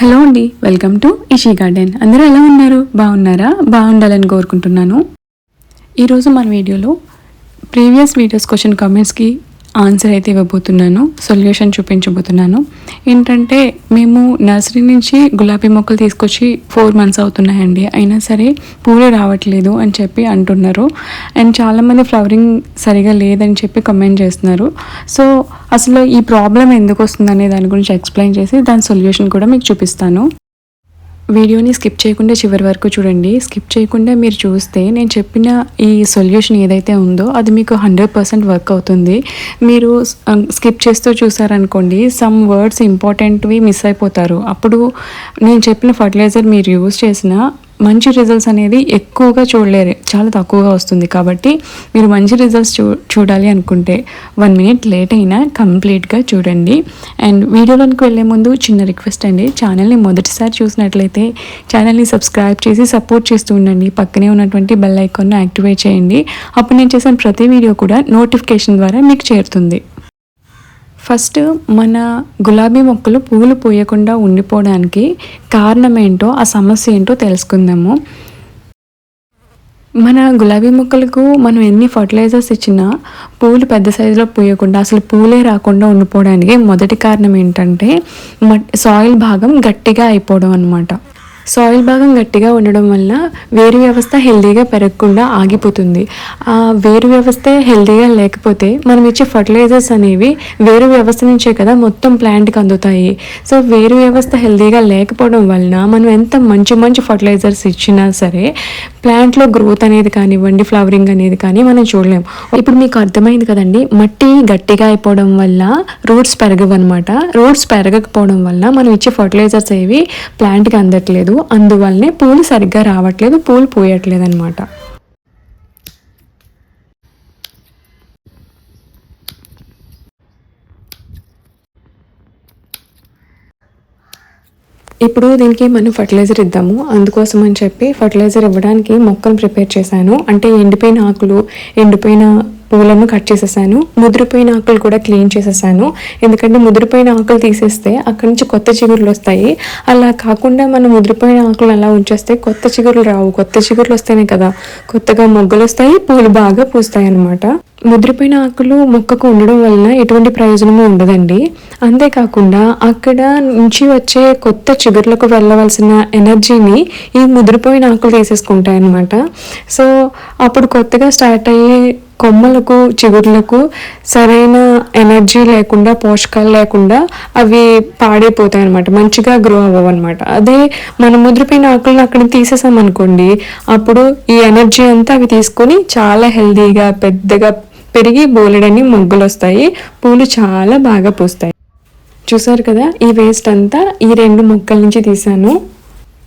Hello అండి welcome to ఇషీ garden. అందరూ ఎలా ఉన్నారు? బాగున్నారా? బాగుండాలని కోరుకుంటున్నాను. ఈరోజు మన వీడియోలో ప్రీవియస్ వీడియోస్ క్వశ్చన్ కామెంట్స్కి ఆన్సర్ అయితే ఇవ్వబోతున్నాను సొల్యూషన్ చూపించబోతున్నాను. ఏంటంటే మేము నర్సరీ నుంచి గులాబీ మొక్కలు తీసుకొచ్చి ఫోర్ మంత్స్ అవుతున్నాయండి. అయినా సరే పూలు రావట్లేదు అని చెప్పి అంటున్నారు. అండ్ చాలామంది ఫ్లవరింగ్ సరిగా లేదని చెప్పి కమెంట్ చేస్తున్నారు. సో అసలు ఈ ప్రాబ్లం ఎందుకు వస్తుందనే దాని గురించి ఎక్స్ప్లెయిన్ చేసి దాని సొల్యూషన్ కూడా మీకు చూపిస్తాను. వీడియోని స్కిప్ చేయకుండా చివరి వరకు చూడండి. స్కిప్ చేయకుండా మీరు చూస్తే నేను చెప్పిన ఈ సొల్యూషన్ ఏదైతే ఉందో అది మీకు హండ్రెడ్ పర్సెంట్ వర్క్ అవుతుంది. మీరు స్కిప్ చేస్తూ చూసారనుకోండి సమ్ వర్డ్స్ ఇంపార్టెంట్వి మిస్ అయిపోతారు. అప్పుడు నేను చెప్పిన ఫర్టిలైజర్ మీరు యూజ్ చేసిన మంచి రిజల్ట్స్ అనేది ఎక్కువగా చూడలేరు. చాలా తక్కువగా వస్తుంది కాబట్టి మీరు మంచి రిజల్ట్స్ చూ చూడాలి అనుకుంటే వన్ మినిట్ లేట్ అయినా కంప్లీట్గా చూడండి. అండ్ వీడియోలోకి వెళ్ళే ముందు చిన్న రిక్వెస్ట్ అండి. ఛానల్ని మొదటిసారి చూసినట్లయితే ఛానల్ని సబ్స్క్రైబ్ చేసి సపోర్ట్ చేస్తూ ఉండండి. పక్కనే ఉన్నటువంటి బెల్ ఐకాన్ను యాక్టివేట్ చేయండి. అప్పుడు నేను చేసిన ప్రతి వీడియో కూడా నోటిఫికేషన్ ద్వారా మీకు చేరుతుంది. ఫస్ట్ మన గులాబీ మొక్కలు పువ్వులు పూయకుండా ఉండిపోవడానికి కారణం ఏంటో ఆ సమస్య ఏంటో తెలుసుకుందాము. మన గులాబీ మొక్కలకు మనం ఎన్ని ఫర్టిలైజర్స్ ఇచ్చినా పూలు పెద్ద సైజులో పూయకుండా అసలు పూలే రాకుండా ఉండిపోవడానికి మొదటి కారణం ఏంటంటే సాయిల్ భాగం గట్టిగా అయిపోవడం అనమాట సాయిల్ భాగం గట్టిగా ఉండడం వల్ల వేరు వ్యవస్థ హెల్దీగా పెరగకుండా ఆగిపోతుంది. ఆ వేరు వ్యవస్థ హెల్దీగా లేకపోతే మనం ఇచ్చే ఫర్టిలైజర్స్ అనేవి వేరు వ్యవస్థ నుంచే కదా మొత్తం ప్లాంట్కి అందుతాయి. సో వేరు వ్యవస్థ హెల్దీగా లేకపోవడం వలన మనం ఎంత మంచి మంచి ఫర్టిలైజర్స్ ఇచ్చినా సరే ప్లాంట్లో గ్రోత్ అనేది కానివ్వండి ఫ్లవరింగ్ అనేది కానీ మనం చూడలేం. ఇప్పుడు మీకు అర్థమైంది కదండి మట్టి గట్టిగా అయిపోవడం వల్ల రూట్స్ పెరగవు అనమాట రూట్స్ పెరగకపోవడం వల్ల మనం ఇచ్చే ఫర్టిలైజర్స్ ఏవి ప్లాంట్కి అందట్లేదు. అందువల్లనే పూలు సరిగ్గా రావట్లేదు పూలు పోయట్లేదు అనమాట ఇప్పుడు దీనికి మనం ఫర్టిలైజర్ ఇద్దాము. అందుకోసం అని చెప్పి ఫర్టిలైజర్ ఇవ్వడానికి మొక్కను ప్రిపేర్ చేశాను. అంటే ఎండిపోయిన ఆకులు ఎండిపోయిన పూలను కట్ చేసేసాను. ముదిరిపోయిన ఆకులు కూడా క్లీన్ చేసేసాను. ఎందుకంటే ముదిరిపోయిన ఆకులు తీసేస్తే అక్కడి నుంచి కొత్త చిగురులు వస్తాయి. అలా కాకుండా మనం ముదిరిపోయిన ఆకులు అలా ఉంచేస్తే కొత్త చిగురులు రావు. కొత్త చిగురులు వస్తేనే కదా కొత్తగా మొగ్గలు వస్తాయి పూలు బాగా పూస్తాయి అన్నమాట. ముద్రపోయిన ఆకులు మొక్కకు ఉండడం వలన ఎటువంటి ప్రయోజనము ఉండదండి. అంతేకాకుండా అక్కడ నుంచి వచ్చే కొత్త చిగుర్లకు వెళ్ళవలసిన ఎనర్జీని ఈ ముదిరిపోయిన ఆకులు తీసేసుకుంటాయి అన్నమాట సో అప్పుడు కొత్తగా స్టార్ట్ అయ్యే కొమ్మలకు చిగుర్లకు సరైన ఎనర్జీ లేకుండా పోషకాలు లేకుండా అవి పాడైపోతాయి అనమాట మంచిగా గ్రో అవ్వవు అనమాట అదే మనం ముద్రపోయిన ఆకులను అక్కడ తీసేసాం అనుకోండి అప్పుడు ఈ ఎనర్జీ అంతా అవి తీసుకొని చాలా హెల్దీగా పెద్దగా పెరిగి బోలెడని మొగ్గులు వస్తాయి పూలు చాలా బాగా పూస్తాయి. చూసారు కదా ఈ వేస్ట్ అంతా ఈ రెండు మొక్కల నుంచి తీసాను.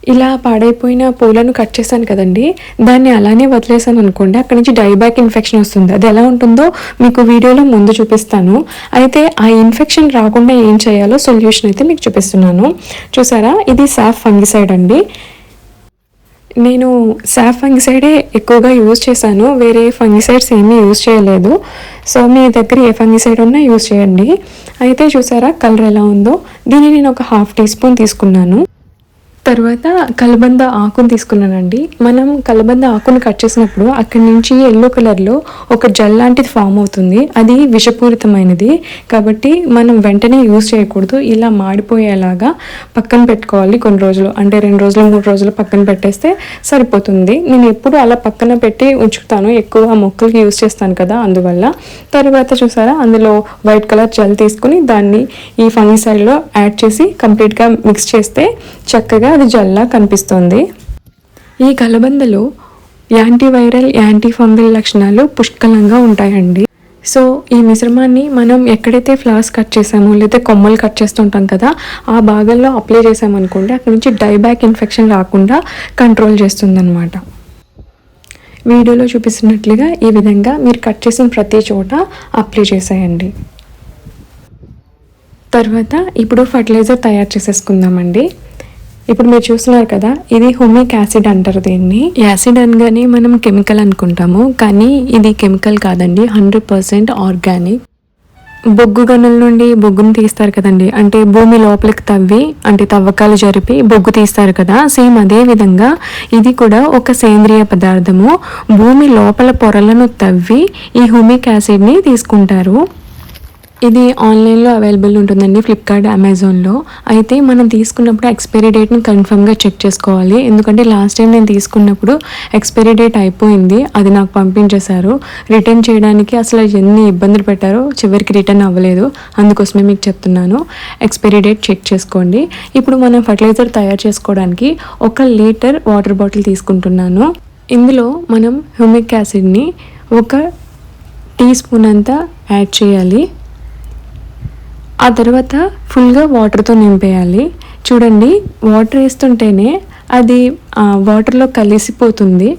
ఇలా పాడైపోయిన పూలను కట్ చేశాను కదండి. దాన్ని అలానే వదిలేసాను అనుకోండి అక్కడ నుంచి డైబ్యాక్ ఇన్ఫెక్షన్ వస్తుంది. అది ఎలా ఉంటుందో మీకు వీడియోలో ముందు చూపిస్తాను. అయితే ఆ ఇన్ఫెక్షన్ రాకుండా ఏం చేయాలో సొల్యూషన్ అయితే మీకు చూపిస్తున్నాను. చూసారా? ఇది సాఫ్ ఫంగిసైడ్ అండి. నేను సాఫ్ ఫంగిసైడే ఎక్కువగా యూజ్ చేశాను. వేరే ఫంగిసైడ్స్ ఏమీ యూజ్ చేయలేదు. సో మీ దగ్గర ఏ ఫంగిసైడ్ ఉన్నా యూజ్ చేయండి. అయితే చూసారా? కలర్ ఎలా ఉందో? దీన్ని నేను ఒక హాఫ్ టీ స్పూన్ తీసుకున్నాను. తర్వాత కలబంద ఆకును తీసుకున్నానండి. మనం కలబంద ఆకును కట్ చేసినప్పుడు అక్కడి నుంచి ఎల్లో కలర్లో ఒక జల్ లాంటిది ఫామ్ అవుతుంది. అది విషపూరితమైనది. కాబట్టి మనం వెంటనే యూజ్ చేయకూడదు. ఇలా మాడిపోయేలాగా పక్కన పెట్టుకోవాలి కొన్ని రోజులు. అంటే రెండు రోజులు మూడు రోజులు పక్కన పెట్టేస్తే సరిపోతుంది. నేను ఎప్పుడు అలా పక్కన పెట్టి ఉంచుతాను. ఎక్కువ మొక్కలకి యూజ్ చేస్తాను కదా అందువల్ల. తర్వాత చూసారా? అందులో వైట్ కలర్ జల్ తీసుకుని దాన్ని ఈ ఫంగిసైడ్లో యాడ్ చేసి కంప్లీట్గా మిక్స్ చేస్తే చక్కగా అది జల్లా కనిపిస్తుంది. ఈ కలబందలో యాంటీవైరల్ యాంటీ ఫంగల్ లక్షణాలు పుష్కలంగా ఉంటాయండి. సో ఈ మిశ్రమాన్ని మనం ఎక్కడైతే ఫ్లవర్స్ కట్ చేసామో లేదా కొమ్మలు కట్ చేస్తుంటాం కదా ఆ భాగంలో అప్లై చేసామనుకోండి అక్కడ నుంచి డైబ్యాక్ ఇన్ఫెక్షన్ రాకుండా కంట్రోల్ చేస్తుందన్నమాట. వీడియోలో చూపిస్తున్నట్లుగా ఈ విధంగా మీరు కట్ చేసిన ప్రతి చోట అప్లై చేసేయండి. తర్వాత ఇప్పుడు ఫర్టిలైజర్ తయారు చేసేసుకుందామండి. ఇప్పుడు మీరు చూస్తున్నారు కదా ఇది హోమిక్ యాసిడ్ అంటారు దీన్ని. యాసిడ్ అనగానే మనం కెమికల్ అనుకుంటాము కానీ ఇది కెమికల్ కాదండి హండ్రెడ్ పర్సెంట్ ఆర్గానిక్ బొగ్గు గనుల నుండి బొగ్గును తీస్తారు కదండి అంటే భూమి లోపలికి తవ్వి అంటే తవ్వకాలు జరిపి బొగ్గు తీస్తారు కదా సేమ్ అదే విధంగా ఇది కూడా ఒక సేంద్రియ పదార్థము. భూమి లోపల పొరలను తవ్వి ఈ హ్యూమిక్ యాసిడ్ని తీసుకుంటారు. ఇది ఆన్లైన్లో అవైలబుల్ ఉంటుందండి ఫ్లిప్కార్ట్ అమెజాన్లో అయితే మనం తీసుకున్నప్పుడు ఎక్స్పైరీ డేట్ని కన్ఫర్మ్గా చెక్ చేసుకోవాలి. ఎందుకంటే లాస్ట్ టైం నేను తీసుకున్నప్పుడు ఎక్స్పైరీ డేట్ అయిపోయింది అది నాకు పంపించేశారు. రిటర్న్ చేయడానికి అసలు ఎన్ని ఇబ్బందులు పెట్టారో చివరికి రిటర్న్ అవ్వలేదు. అందుకోసమే మీకు చెప్తున్నాను ఎక్స్పైరీ డేట్ చెక్ చేసుకోండి. ఇప్పుడు మనం ఫర్టిలైజర్ తయారు చేసుకోవడానికి ఒక లీటర్ వాటర్ బాటిల్ తీసుకుంటున్నాను. ఇందులో మనం హ్యూమిక్ యాసిడ్ని ఒక టీ స్పూన్ అంతా యాడ్ చేయాలి. ఆ తర్వాత ఫుల్గా వాటర్తో నింపేయాలి. చూడండి వాటర్ వేస్తుంటేనే అది వాటర్లో కలిసిపోతుంది.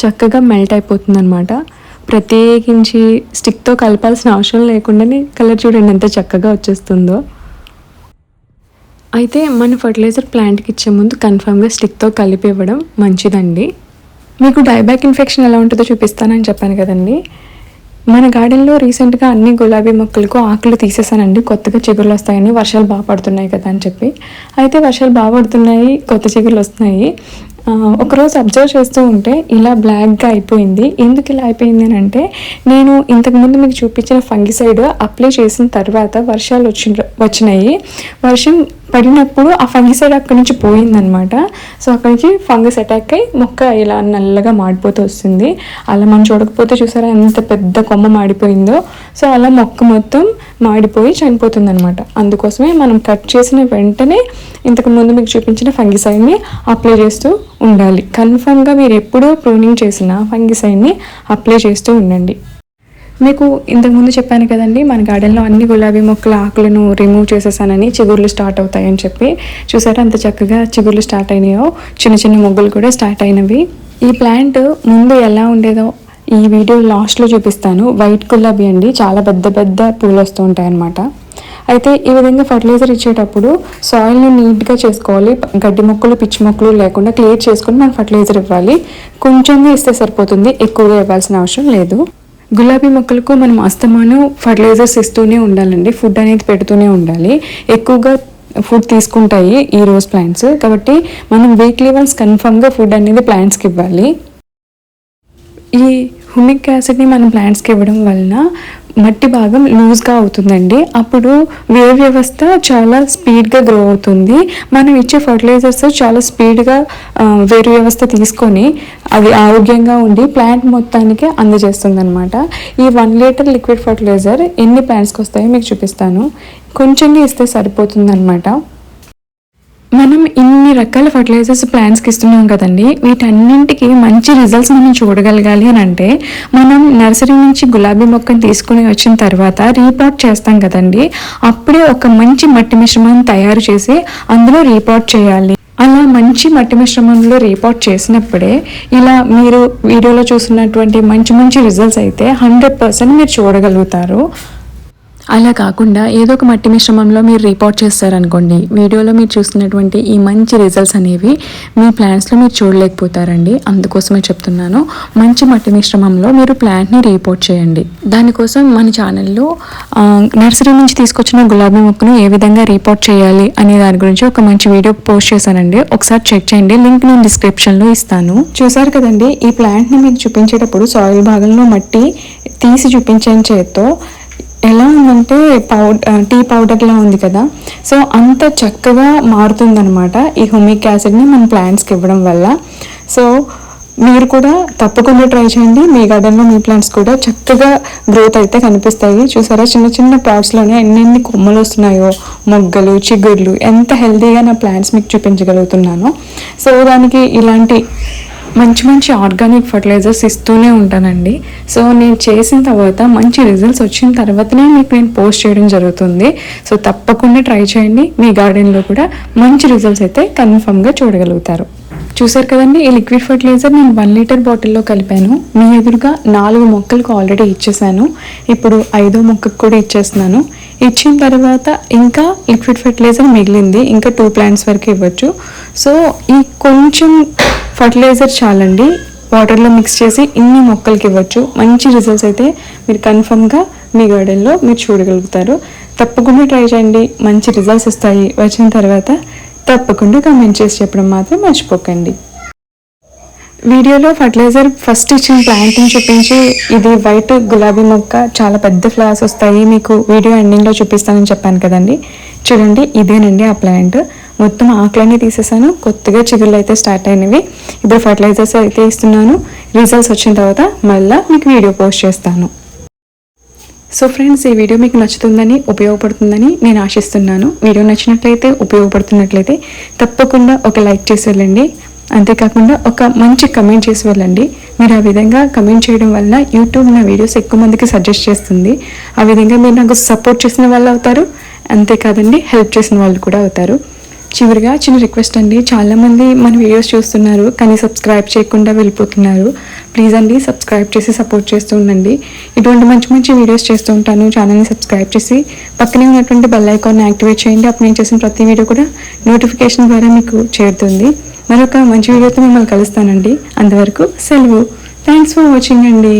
చక్కగా మెల్ట్ అయిపోతుంది అనమాట ప్రత్యేకించి స్టిక్తో కలపాల్సిన అవసరం లేకుండానే కలర్ చూడండి ఎంత చక్కగా వచ్చేస్తుందో. అయితే మన ఫర్టిలైజర్ ప్లాంట్కి ఇచ్చే ముందు కన్ఫామ్గా స్టిక్తో కలిపి ఇవ్వడం మంచిదండి. మీకు డైబ్యాక్ ఇన్ఫెక్షన్ ఎలా ఉంటుందో చూపిస్తానని చెప్పాను కదండి. మన గార్డెన్లో రీసెంట్గా అన్ని గులాబీ మొక్కలకు ఆకులు తీసేసానండి. కొత్తగా చిగుర్లు వస్తాయని వర్షాలు బాగా పడుతున్నాయి కదా అని చెప్పి. అయితే వర్షాలు బాగా పడుతున్నాయి కొత్త చిగుర్లు వస్తున్నాయి. ఒకరోజు అబ్జర్వ్ చేస్తూ ఉంటే ఇలా బ్లాక్గా అయిపోయింది. ఎందుకు ఇలా అయిపోయింది అని అంటే నేను ఇంతకుముందు మీకు చూపించిన ఫంగిసైడ్ అప్లై చేసిన తర్వాత వర్షాలు వచ్చి వచ్చినాయి. వర్షం పడినప్పుడు ఆ ఫంగిసైడ్ అక్కడి నుంచి పోయిందనమాట సో అక్కడి నుంచి ఫంగస్ అటాక్ అయ్యి మొక్క ఇలా నల్లగా మాడిపోతూ వస్తుంది. అలా మనం చూడకపోతే చూసారా ఎంత పెద్ద కొమ్మ మాడిపోయిందో. సో అలా మొక్క మొత్తం మాడిపోయి చనిపోతుంది అనమాట అందుకోసమే మనం కట్ చేసిన వెంటనే ఇంతకు ముందు మీకు చూపించిన ఫంగిసైడ్ని అప్లై చేస్తూ ఉండాలి. కన్ఫర్మ్గా మీరు ఎప్పుడూ ప్రూనింగ్ చేసిన ఫంగిసైడ్ని అప్లై చేస్తూ ఉండండి. మీకు ఇంతకుముందు చెప్పాను కదండి మన గార్డెన్లో అన్ని గులాబీ మొక్కల ఆకులను రిమూవ్ చేసేసానని చిగుర్లు స్టార్ట్ అవుతాయని చెప్పి. చూసారా అంత చక్కగా చిగుర్లు స్టార్ట్ అయినాయో? చిన్న చిన్న మొగ్గులు కూడా స్టార్ట్ అయినవి. ఈ ప్లాంట్ ముందు ఎలా ఉండేదో ఈ వీడియో లాస్ట్లో చూపిస్తాను. వైట్ గులాబీ అండి చాలా పెద్ద పెద్ద పూలు వస్తూ ఉంటాయి అన్నమాట అయితే ఈ విధంగా ఫర్టిలైజర్ ఇచ్చేటప్పుడు సాయిల్ని నీట్గా చేసుకోవాలి. గడ్డి మొక్కలు పిచ్చి మొక్కలు లేకుండా క్లియర్ చేసుకుని మనం ఫర్టిలైజర్ ఇవ్వాలి. కొంచెంగా ఇస్తే సరిపోతుంది ఎక్కువగా ఇవ్వాల్సిన అవసరం లేదు. గులాబీ మొక్కలకు మనం అస్తమానం ఫర్టిలైజర్స్ ఇస్తూనే ఉండాలండి. ఫుడ్ అనేది పెడుతూనే ఉండాలి. ఎక్కువగా ఫుడ్ తీసుకుంటాయి ఈ రోజ్ ప్లాంట్స్ కాబట్టి మనం వీక్లీ వన్స్ కన్ఫర్మ్గా ఫుడ్ అనేది ప్లాంట్స్కి ఇవ్వాలి. ఈ హ్యూమిక్ యాసిడ్ని మనం ప్లాంట్స్కి ఇవ్వడం వలన మట్టి భాగం లూజ్గా అవుతుందండి. అప్పుడు వేరు వ్యవస్థ చాలా స్పీడ్గా గ్రో అవుతుంది. మనం ఇచ్చే ఫర్టిలైజర్స్ చాలా స్పీడ్గా వేరు వ్యవస్థ తీసుకొని అది ఆరోగ్యంగా ఉండి ప్లాంట్ మొత్తానికి అందజేస్తుంది అనమాట ఈ వన్ లీటర్ లిక్విడ్ ఫర్టిలైజర్ ఎన్ని ప్లాంట్స్కి వస్తాయో మీకు చూపిస్తాను. కొంచెంగా ఇస్తే సరిపోతుంది అనమాట మనం ఇన్ని రకాల ఫర్టిలైజర్స్ ప్లాంట్స్కి ఇస్తున్నాం కదండి వీటన్నింటికి మంచి రిజల్ట్స్ మనం చూడగలగాలి అని అంటే మనం నర్సరీ నుంచి గులాబీ మొక్కను తీసుకుని వచ్చిన తర్వాత రీపాట్ చేస్తాం కదండి అప్పుడే ఒక మంచి మట్టి మిశ్రమం తయారు చేసి అందులో రీపాట్ చేయాలి. అలా మంచి మట్టి మిశ్రమంలో రీపాట్ చేసినప్పుడే ఇలా మీరు వీడియోలో చూసినటువంటి మంచి మంచి రిజల్ట్స్ అయితే హండ్రెడ్ పర్సెంట్ మీరు చూడగలుగుతారు. అలా కాకుండా ఏదో ఒక మట్టి మిశ్రమంలో మీరు రిపోర్ట్ చేస్తారనుకోండి వీడియోలో మీరు చూస్తున్నటువంటి ఈ మంచి రిజల్ట్స్ అనేవి మీ ప్లాంట్స్లో మీరు చూడలేకపోతారండి. అందుకోసమే చెప్తున్నాను మంచి మట్టి మిశ్రమంలో మీరు ప్లాంట్ని రిపోర్ట్ చేయండి. దానికోసం మన ఛానల్లో నర్సరీ నుంచి తీసుకొచ్చిన గులాబీ మొక్కను ఏ విధంగా రిపోర్ట్ చేయాలి అనే దాని గురించి ఒక మంచి వీడియో పోస్ట్ చేశానండి. ఒకసారి చెక్ చేయండి లింక్ నేను డిస్క్రిప్షన్లో ఇస్తాను. చూసారు కదండి ఈ ప్లాంట్ని మీకు చూపించేటప్పుడు సాయిల్ భాగంలో మట్టి తీసి చూపించే చేత్తో ఎలా ఉందంటే పౌడర్ టీ పౌడర్లా ఉంది కదా. సో అంత చక్కగా మారుతుందనమాట ఈ హుమిక్ యాసిడ్ని మన ప్లాంట్స్కి ఇవ్వడం వల్ల. సో మీరు కూడా తప్పకుండా ట్రై చేయండి. మీ గార్డెన్లో మీ ప్లాంట్స్ కూడా చక్కగా గ్రోత్ అయితే కనిపిస్తాయి. చూసారా? చిన్న చిన్న పాట్స్లోనే ఎన్నెన్ని కొమ్మలు వస్తున్నాయో. మొగ్గలు చిగుర్లు ఎంత హెల్తీగా నా ప్లాంట్స్ మీకు చూపించగలుగుతున్నాను. సో దానికి ఇలాంటి మంచి మంచి ఆర్గానిక్ ఫర్టిలైజర్స్ ఇస్తూనే ఉంటానండి. సో నేను చేసిన తర్వాత మంచి రిజల్ట్స్ వచ్చిన తర్వాతనే మీకు నేను పోస్ట్ చేయడం జరుగుతుంది. సో తప్పకుండా ట్రై చేయండి. మీ గార్డెన్లో కూడా మంచి రిజల్ట్స్ అయితే కన్ఫర్మ్గా చూడగలుగుతారు. చూసారు కదండి ఈ లిక్విడ్ ఫర్టిలైజర్ నేను వన్ లీటర్ బాటిల్లో కలిపాను. మీ ఎదురుగా నాలుగు మొక్కలకు ఆల్రెడీ ఇచ్చేసాను. ఇప్పుడు ఐదో మొక్కకు కూడా ఇచ్చేస్తున్నాను. ఇచ్చిన తర్వాత ఇంకా లిక్విడ్ ఫర్టిలైజర్ మిగిలింది. ఇంకా టూ ప్లాంట్స్ వరకు ఇవ్వచ్చు. సో ఈ కొంచెం ఫర్టిలైజర్ చాలండి. వాటర్లో మిక్స్ చేసి ఇన్ని మొక్కలకి ఇవ్వచ్చు. మంచి రిజల్ట్స్ అయితే మీరు కన్ఫర్మ్గా మీ గార్డెన్లో మీరు చూడగలుగుతారు. తప్పకుండా ట్రై చేయండి. మంచి రిజల్ట్స్ వస్తాయి. వచ్చిన తర్వాత తప్పకుండా కమెంట్ చేసి చెప్పడం మాత్రం మర్చిపోకండి. వీడియోలో ఫర్టిలైజర్ ఫస్ట్ ఇచ్చిన ప్లాంట్ని చూపించి ఇది వైట్ గులాబీ మొక్క చాలా పెద్ద ఫ్లవర్స్ వస్తాయి. మీకు వీడియో ఎండింగ్లో చూపిస్తానని చెప్పాను కదండి. చూడండి ఇదేనండి ఆ ప్లాంట్ మొత్తం ఆకులన్నీ తీసేసాను. కొత్తగా చిగుళ్ళు అయితే స్టార్ట్ అయినవి. ఇప్పుడు ఫర్టిలైజర్స్ అయితే ఇస్తున్నాను. రిజల్ట్స్ వచ్చిన తర్వాత మళ్ళీ మీకు వీడియో పోస్ట్ చేస్తాను. సో ఫ్రెండ్స్ ఈ వీడియో మీకు నచ్చుతుందని ఉపయోగపడుతుందని నేను ఆశిస్తున్నాను. వీడియో నచ్చినట్లయితే ఉపయోగపడుతున్నట్లయితే తప్పకుండా ఒక లైక్ చేసి వెళ్ళండి. అంతేకాకుండా ఒక మంచి కమెంట్ చేసి వెళ్ళండి. మీరు ఆ విధంగా కమెంట్ చేయడం వల్ల యూట్యూబ్ నా వీడియోస్ ఎక్కువ మందికి సజెస్ట్ చేస్తుంది. ఆ విధంగా మీరు నాకు సపోర్ట్ చేసిన వాళ్ళు అవుతారు. అంతేకాదండి హెల్ప్ చేసిన వాళ్ళు కూడా అవుతారు. చివరిగా చిన్న రిక్వెస్ట్ అండి. చాలామంది మన వీడియోస్ చూస్తున్నారు కానీ సబ్స్క్రైబ్ చేయకుండా వెళ్ళిపోతున్నారు. ప్లీజ్ అండి సబ్స్క్రైబ్ చేసి సపోర్ట్ చేస్తూ ఉండండి. ఇటువంటి మంచి మంచి వీడియోస్ చేస్తూ ఉంటాను. ఛానల్ని సబ్స్క్రైబ్ చేసి పక్కనే ఉన్నటువంటి బెల్ ఐకాన్ని యాక్టివేట్ చేయండి. అప్పుడు నేను చేసిన ప్రతి వీడియో కూడా నోటిఫికేషన్ ద్వారా మీకు చేరుతుంది. మరొక మంచి వీడియోతో మిమ్మల్ని కలుస్తానండి. అంతవరకు సెలవు. థ్యాంక్స్ ఫర్ వాచింగ్ అండి.